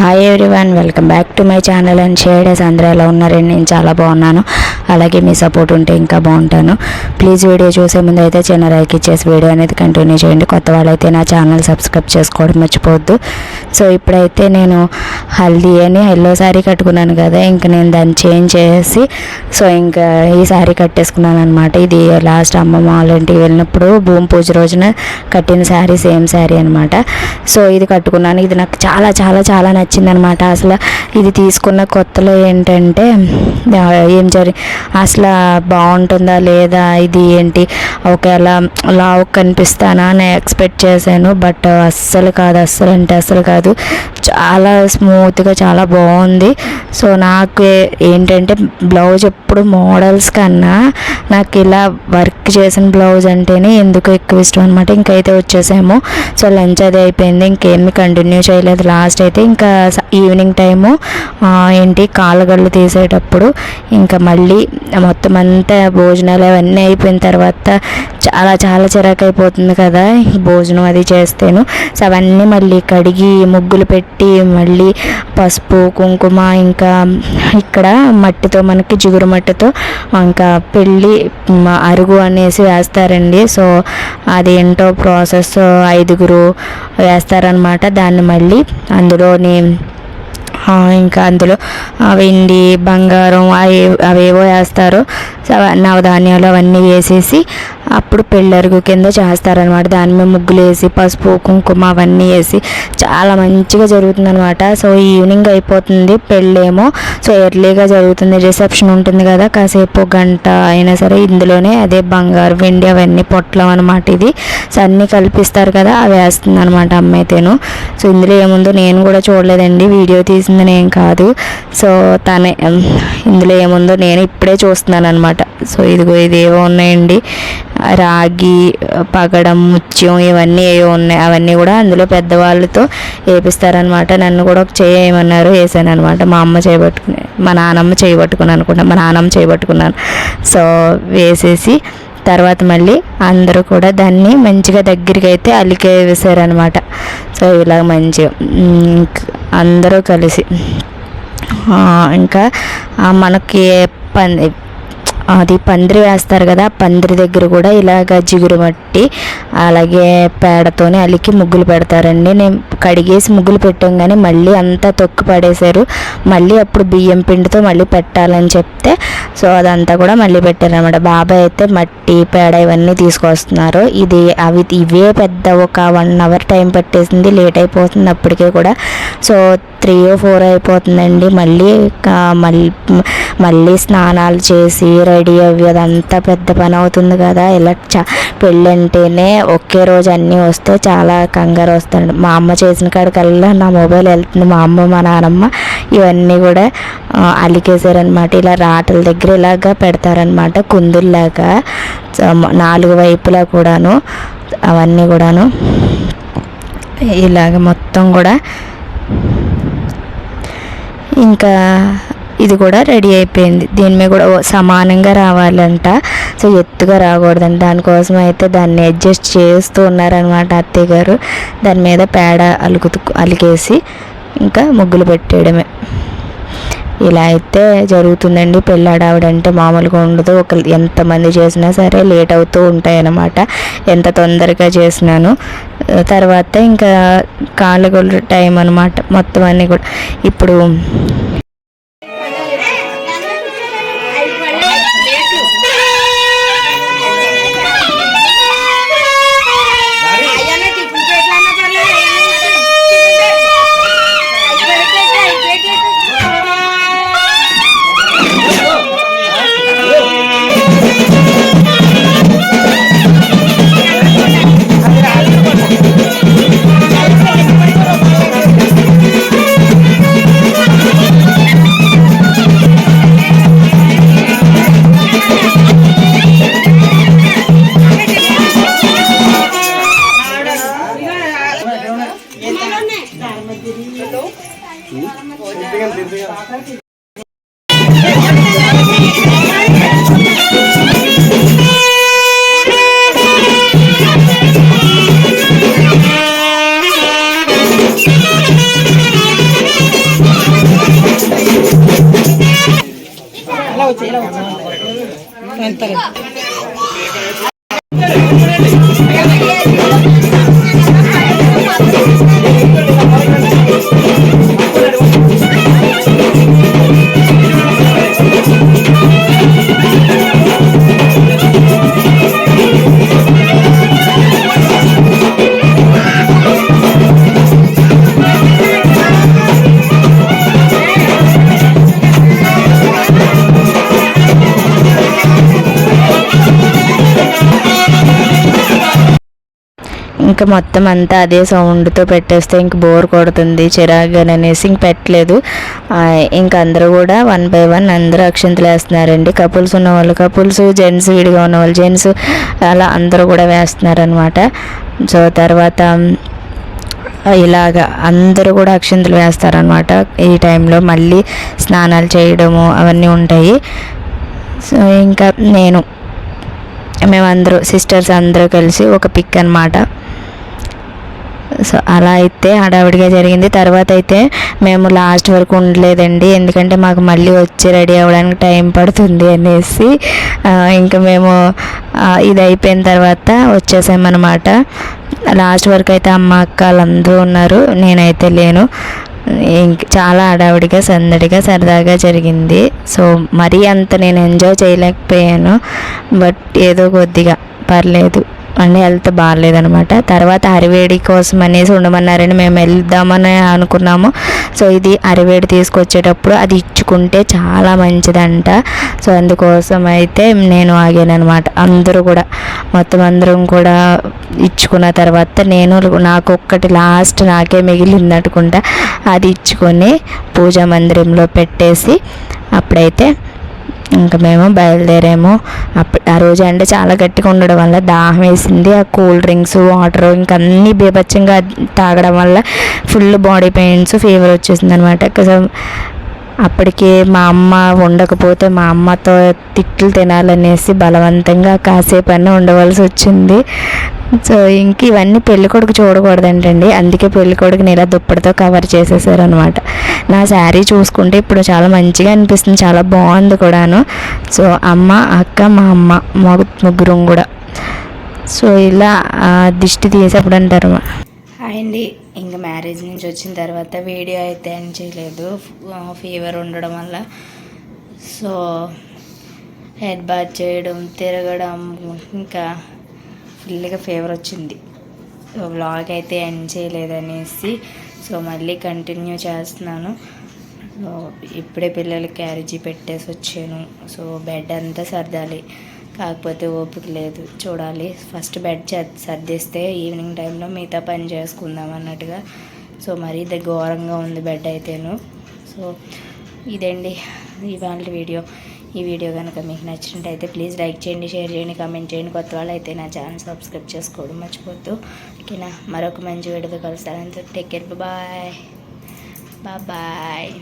Hi everyone welcome back to my channel and shades అందరూ ఎలా ఉన్నారండి నేను చాలా బాగున్నాను. అలాగే మీ సపోర్ట్ ఉంటే ఇంకా బాగుంటాను. ప్లీజ్ వీడియో చూసే ముందు అయితే చిన్న లైక్ ఇచ్చేసి వీడియో అనేది కంటిన్యూ చేయండి. కొత్త వాళ్ళైతే నా ఛానల్ సబ్స్క్రైబ్ చేసుకోవడం మర్చిపోవద్దు. సో ఇప్పుడైతే నేను హల్దీ అని ఎల్లో శారీ కట్టుకున్నాను కదా ఇంకా నేను దాన్ని చేంజ్ చేసి సో ఇంకా ఈ శారీ కట్టేసుకున్నాను అనమాట ఇది లాస్ట్ అమ్మమ్మ వాళ్ళ ఇంటికి వెళ్ళినప్పుడు భూమి పూజ రోజున కట్టిన శారీ సేమ్ శారీ అనమాట సో ఇది కట్టుకున్నాను. ఇది నాకు చాలా చాలా చాలా నచ్చింది. అనమాట అసలు ఇది తీసుకున్న కొత్తలో ఏంటంటే ఏం జరి అసలు బాగుంటుందా లేదా ఇది ఏంటి ఒకవేళ లావు కనిపిస్తానా అని ఎక్స్పెక్ట్ చేశాను. బట్ అస్సలు కాదు అస్సలు అంటే అస్సలు కాదు. చాలా స్మూత్గా చాలా బాగుంది. సో నాకు ఏంటంటే బ్లౌజ్ ఎప్పుడు మోడల్స్ కన్నా నాకు ఇలా వర్క్ చేసిన బ్లౌజ్ అంటేనే ఎందుకు ఎక్కువ ఇష్టం అనమాట. ఇంకైతే వచ్చేసాము. సో లంచ్ అది అయిపోయింది. ఇంకేమి కంటిన్యూ చేయలేదు. లాస్ట్ అయితే ఇంకా ఈవినింగ్ టైము ఏంటి కాలగళ్ళు తీసేటప్పుడు ఇంకా మళ్ళీ మొత్తం అంతా భోజనాలు అవన్నీ అయిపోయిన తర్వాత చాలా చాలా చిరాకు అయిపోతుంది కదా భోజనం అది చేస్తేను. సో అవన్నీ మళ్ళీ కడిగి ముగ్గులు పెట్టి మళ్ళీ పసుపు కుంకుమ ఇంకా ఇక్కడ మట్టితో మనకి జిగురు మట్టితో ఇంకా పెళ్ళి అరుగు అనేసి వేస్తారండి. సో అదేంటో ప్రాసెస్ ఐదుగురు వేస్తారనమాట దాన్ని మళ్ళీ అందులోని ఇంకా అందులో వెండి బంగారం అవి అవేవో వేస్తారు. సో నవధాన్యాలు అవన్నీ వేసేసి అప్పుడు పెళ్ళరుగు కింద చేస్తారనమాట దాని మీద ముగ్గులు వేసి పసుపు కుంకుమ అవన్నీ వేసి చాలా మంచిగా జరుగుతుందనమాట సో ఈవినింగ్ అయిపోతుంది పెళ్ళేమో. సో ఎర్లీగా జరుగుతుంది రిసెప్షన్ ఉంటుంది కదా. కాసేపు గంట అయినా సరే ఇందులోనే అదే బంగారు వెండి అవన్నీ పొట్లం అనమాట ఇది. సో అన్నీ కల్పిస్తారు కదా అవి వేస్తుంది అనమాట అమ్మాయితేను సో ఇందులో ఏముందో నేను కూడా చూడలేదండి. వీడియో తీసింది నేను కాదు. సో తనే ఇందులో ఏముందో నేను ఇప్పుడే చూస్తున్నాను అనమాట సో ఇదిగో ఇది ఏవో ఉన్నాయండి. రాగి పగడం ముత్యం ఇవన్నీ ఏవో ఉన్నాయి. అవన్నీ కూడా అందులో పెద్దవాళ్ళతో వేపిస్తారనమాట నన్ను కూడా ఒక చేయమన్నారు వేసాను అనమాట మా అమ్మ చేయబట్టుకుని మా నానమ్మ చేయబట్టుకుని అనుకుంటా మా నానమ్మ చేయబట్టుకున్నాను సో వేసేసి తర్వాత మళ్ళీ అందరూ కూడా దాన్ని మంచిగా దగ్గరికి అయితే అలికే వేసారనమాట సో ఇలా మంచిగా అందరూ కలిసి ఇంకా మనకి పని అది పందిరి వేస్తారు కదా పందిరి దగ్గర కూడా ఇలాగ జిగురు మట్టి అలాగే పేడతోనే అలికి ముగ్గులు పెడతారండి. నేను కడిగేసి ముగ్గులు పెట్టాం కానీ మళ్ళీ అంతా తొక్కు పడేశారు. మళ్ళీ అప్పుడు బియ్యం పిండితో మళ్ళీ పెట్టాలని చెప్తే సో అదంతా కూడా మళ్ళీ పెట్టారనమాట బాబాయ్ అయితే మట్టి పేడ ఇవన్నీ తీసుకొస్తున్నారు. ఇది అవి ఇవే పెద్ద ఒక వన్ అవర్ టైం పట్టేసింది లేట్ అయిపోతుంది అప్పటికే కూడా. సో త్రీ ఫోర్ అయిపోతుందండి. మళ్ళీ మళ్ళీ మళ్ళీ స్నానాలు చేసి రెడీ అవి అదంతా పెద్ద పని అవుతుంది కదా. ఇలా చ పెళ్ళి అంటేనే ఒకే రోజు అన్నీ వస్తే చాలా కంగారు వస్తాడు మా అమ్మ చేసిన కాడికల్లా నా మొబైల్ వెళ్తుంది. మా అమ్మ మా నాన్నమ్మ ఇవన్నీ కూడా ఆ, అలికేసారనమాట ఇలా రాటల దగ్గర ఇలాగా పెడతారనమాట కుందుల్లాగా నాలుగు వైపులా కూడాను అవన్నీ కూడాను ఇలాగ మొత్తం కూడా ఇంకా ఇది కూడా రెడీ అయిపోయింది. దీని మీద కూడా సమానంగా రావాలంట. సో ఎత్తుగా రాకూడదండి దానికోసం అయితే దాన్ని అడ్జస్ట్ చేస్తూ ఉన్నారనమాట అత్తయ్య గారు. దాని మీద పేడ అలుకుతు అలికేసి ఇంకా ముగ్గులు పెట్టేయడమే. ఇలా అయితే జరుగుతుందండి. పెళ్ళాడావిడంటే మామూలుగా ఉండదు. ఒక ఎంతమంది చేసినా సరే లేట్ అవుతూ ఉంటాయన్నమాట. ఎంత తొందరగా చేసినాను. తర్వాత ఇంకా కాళ్ళగొల్ల టైం అనమాట మొత్తం అన్నీ కూడా. ఇప్పుడు వచ్చి ఇంకా మొత్తం అంతా అదే సౌండ్తో పెట్టేస్తే ఇంక బోర్ కొడుతుంది చిరాగ్గానే అనేసి ఇంక పెట్టలేదు. ఇంక అందరూ కూడా వన్ బై వన్ అందరూ అక్షంతలు వేస్తున్నారండి. కపుల్స్ ఉన్న వాళ్ళు కపుల్స్ జెంట్స్ విడిగా ఉన్న వాళ్ళు జెంట్స్ అలా అందరూ కూడా వేస్తున్నారనమాట సో తర్వాత ఇలాగ అందరూ కూడా అక్షంతలు వేస్తారనమాట ఈ టైంలో మళ్ళీ స్నానాలు చేయడము అవన్నీ ఉంటాయి. సో ఇంకా నేను మేమందరూ సిస్టర్స్ అందరూ కలిసి ఒక పిక్ అనమాట సో అలా అయితే హడావిడిగా జరిగింది. తర్వాత అయితే మేము లాస్ట్ వరకు ఉండలేదండి. ఎందుకంటే మాకు మళ్ళీ వచ్చి రెడీ అవ్వడానికి టైం పడుతుంది అనేసి ఇంకా మేము ఇది అయిపోయిన తర్వాత వచ్చేసామన్నమాట. లాస్ట్ వరకు అయితే అమ్మ అక్క వాళ్ళందరూ ఉన్నారు. నేనైతే లేను. ఇంక చాలా హడావిడిగా సందడిగా సరదాగా జరిగింది. సో మరీ అంత నేను ఎంజాయ్ చేయలేకపోయాను. బట్ ఏదో కొద్దిగా పర్లేదు. అండ్ హెల్త్ బాగాలేదనమాట తర్వాత అరివేడి కోసం అనేసి ఉండమన్నారని మేము వెళ్దామని అనుకున్నాము. సో ఇది అరివేడి తీసుకొచ్చేటప్పుడు అది ఇచ్చుకుంటే చాలా మంచిదంట. సో అందుకోసం అయితే నేను ఆగాను అనమాట అందరూ కూడా మొత్తం అందరం కూడా ఇచ్చుకున్న తర్వాత నేను నాకు ఒక్కటి లాస్ట్ నాకే మిగిలింది అనుకుంటా అది ఇచ్చుకొని పూజా మందిరంలో పెట్టేసి అప్పుడైతే ఇంకా మేము బయలుదేరాము. అప్పుడు ఆ రోజు అంటే చాలా గట్టిగా ఉండడం వల్ల దాహం వేసింది. ఆ కూల్ డ్రింక్స్ వాటర్ ఇంకా అన్నీ బీభత్సంగా తాగడం వల్ల ఫుల్ బాడీ పెయిన్స్ ఫీవర్ వచ్చేసింది అనమాట అప్పటికి మా అమ్మ ఉండకపోతే మా అమ్మతో తిట్లు తినాలనేసి బలవంతంగా కాసేపు అన్న ఉండవలసి వచ్చింది. సో ఇంక ఇవన్నీ పెళ్ళికొడుకు చూడకూడదంటండి. అందుకే పెళ్ళికొడుకుని ఇలా దుప్పటితో కవర్ చేసేసారు అనమాట నా శారీ చూసుకుంటే ఇప్పుడు చాలా మంచిగా అనిపిస్తుంది. చాలా బాగుంది కూడాను. సో అమ్మ అక్క మా అమ్మ మా ముగ్గురం కూడా. సో ఇలా ఆ, దిష్టి తీసేప్పుడు అంటారు హాయ్ అండి. ఇంకా మ్యారేజ్ నుంచి వచ్చిన తర్వాత వీడియో అయితే ఏం చేయలేదు. ఫీవర్ ఉండడం వల్ల. సో హెడ్ బాత్ చేయడం తిరగడం ఇంకా ఫుల్గా ఫీవర్ వచ్చింది. సో వ్లాగ్ అయితే ఎండ్ చేయలేదనేసి సో మళ్ళీ కంటిన్యూ చేస్తున్నాను. సో ఇప్పుడే పిల్లలకి క్యారేజీ పెట్టేసి వచ్చాను. సో బెడ్ అంతా సర్దాలి. కాకపోతే ఓపిక లేదు. చూడాలి. ఫస్ట్ బెడ్ సర్దిస్తే ఈవినింగ్ టైంలో మిగతా పని చేసుకుందాం అన్నట్టుగా. సో మరీ ఇది ఘోరంగా ఉంది బెడ్ అయితేను. సో ఇదండి ఇవాళ వీడియో. ఈ వీడియో కనుక మీకు నచ్చినట్టయితే ప్లీజ్ లైక్ చేయండి షేర్ చేయండి కామెంట్ చేయండి. కొత్త వాళ్ళు అయితే నా ఛానల్ సబ్స్క్రైబ్ చేసుకోవడం మర్చిపోద్దు. ఓకేనా? మరొక మంచి వీడియోతో కలుస్తాను. Take care. Bye bye.